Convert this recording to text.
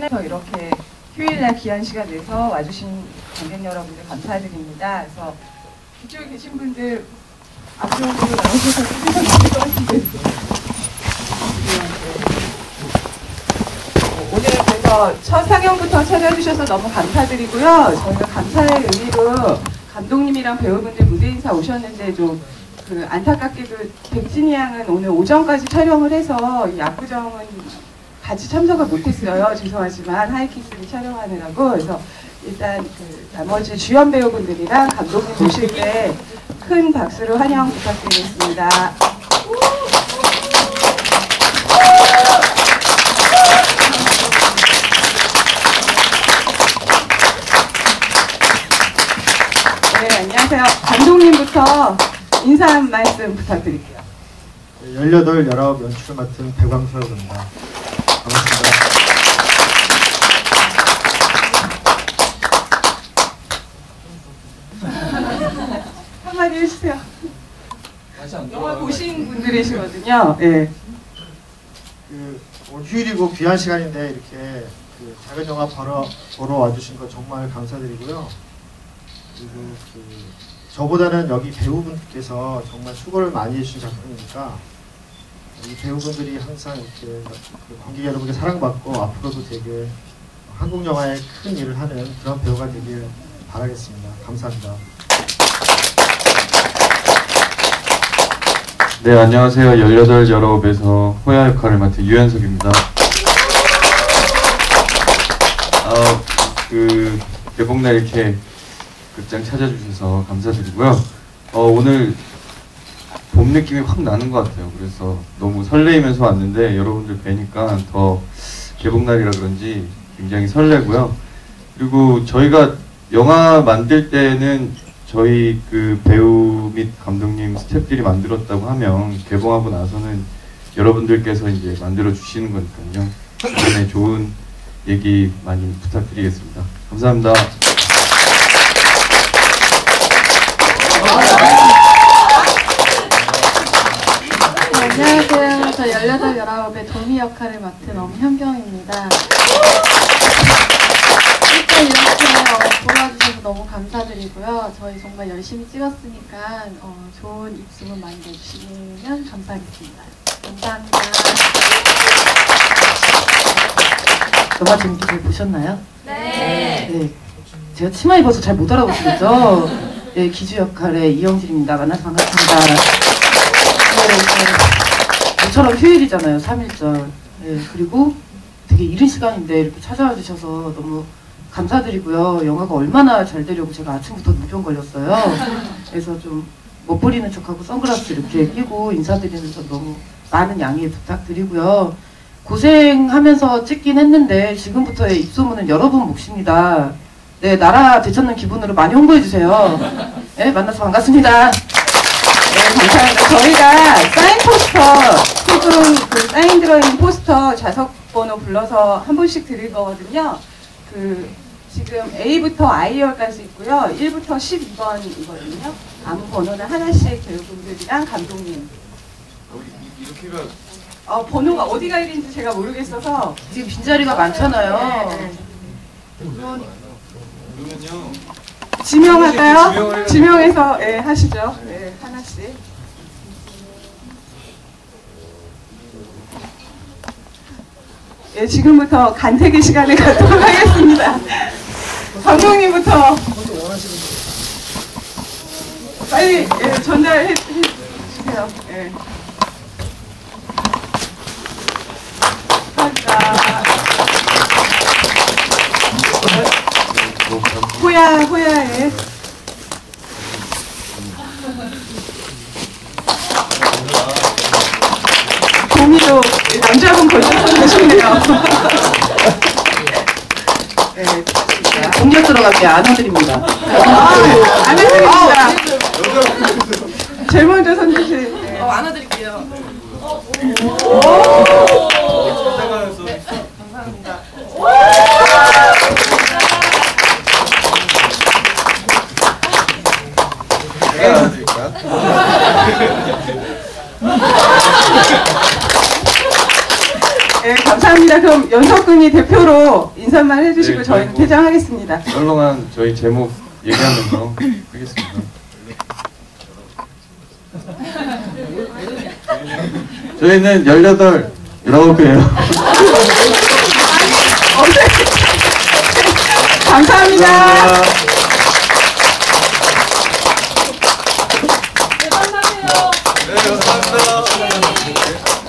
서 이렇게 휴일날 귀한 시간 내서 와주신 관객 여러분들 감사드립니다. 그래서 이쪽에 계신 분들 앞으로 나오셔서 인사 것 같은데. 오늘 그래서 첫 상영부터 찾아주셔서 너무 감사드리고요. 저희가 감사의 의미로 감독님이랑 배우분들 무대 인사 오셨는데 좀 그 안타깝게도 백진이 양은 오늘 오전까지 촬영을 해서 이 압구정은 같이 참석을 못했어요. 죄송하지만 하이키스를 촬영하느라고 그래서 일단 그 나머지 주연 배우분들이랑 감독님 모실 때 큰 박수로 환영 부탁드리겠습니다. 네. 감독님부터 인사 한 말씀 부탁드릴게요. 18, 19 연출을 맡은 배광수라고 합니다. 반갑습니다. 한마디 해주세요. 영화 보신 분들이시거든요. 예. 그 오늘 휴일이고 귀한 시간인데 이렇게 그 작은 영화 보러, 보러 와주신 거 정말 감사드리고요. 그리고 그 저보다는 여기 배우분께서 정말 수고를 많이 해주신 작품이니까 이 배우분들이 항상 이렇게 그 관객 여러분께 사랑받고 앞으로도 되게 한국 영화에 큰 일을 하는 그런 배우가 되길 바라겠습니다. 감사합니다. 네, 안녕하세요. 18 열아홉에서 호야 역할을 맡은 유현석입니다. 어, 그, 개봉날 이렇게 극장 찾아주셔서 감사드리고요. 어, 오늘 봄 느낌이 확 나는 것 같아요. 그래서 너무 설레이면서 왔는데 여러분들 뵈니까 더 개봉날이라 그런지 굉장히 설레고요. 그리고 저희가 영화 만들 때는 저희 그 배우 및 감독님 스태프들이 만들었다고 하면 개봉하고 나서는 여러분들께서 이제 만들어 주시는 거니까요. 이번에 좋은 얘기 많이 부탁드리겠습니다. 감사합니다. 안녕하세요. 저 18, 19의 도미 역할을 맡은 엄현경입니다. 일단 이렇게 어, 보러주셔서 너무 감사드리고요. 저희 정말 열심히 찍었으니까 어, 좋은 입소문 많이 내주시면 감사하겠습니다. 감사합니다. 영화 재밌게 잘 보셨나요? 네. 네. 제가 치마 입어서 잘 못 알아보시겠죠? 네, 기주 역할의 이영실입니다. 만나서 반갑습니다. 저처럼 휴일이잖아요, 3일절. 네, 그리고 되게 이른 시간인데 이렇게 찾아와 주셔서 너무 감사드리고요. 영화가 얼마나 잘 되려고 제가 아침부터 누병 걸렸어요. 그래서 좀 멋부리는 척하고 선글라스 이렇게 끼고 인사드리면서 너무 많은 양해 부탁드리고요. 고생하면서 찍긴 했는데 지금부터의 입소문은 여러분 몫입니다. 네, 나라 되찾는 기분으로 많이 홍보해주세요. 네, 만나서 반갑습니다. 네, 감사합니다. 저희가 사인 포스터, 세분 그 사인 들어있는 포스터 좌석 번호 불러서 한 분씩 드릴 거거든요. 그, 지금 A부터 I열까지 있고요. 1부터 12번이거든요. 아무 번호는 하나씩 배우분들이랑 감독님. 이렇게가 어, 번호가 어디가 1인지 제가 모르겠어서. 지금 빈자리가 많잖아요. 네, 네. 그러면요. 지명할까요? 지명해서 예, 하시죠. 예, 하나씩. 예, 지금부터 간택의 시간을 갖도록 하겠습니다. 감독님부터 빨리 예, 전달해 해 주세요. 예. 감사합니다. 호야, 호야의 동의도 남자분 벌써 손드시네요. 네. 공격 들어갈게요. 안아드립니다. 아, 안 해드립니다. 제일 먼저 손드시. 네. 어, 안아드릴게요. 네, 감사합니다. 그럼 연석군이 대표로 인사만 해주시고 네, 저희는 그리고- 퇴장하겠습니다. 썰렁한 저희 제목 얘기하면서 하겠습니다. 저희는 18, 19이에요. 감사합니다. 감사합니다. 네, 감사합니다.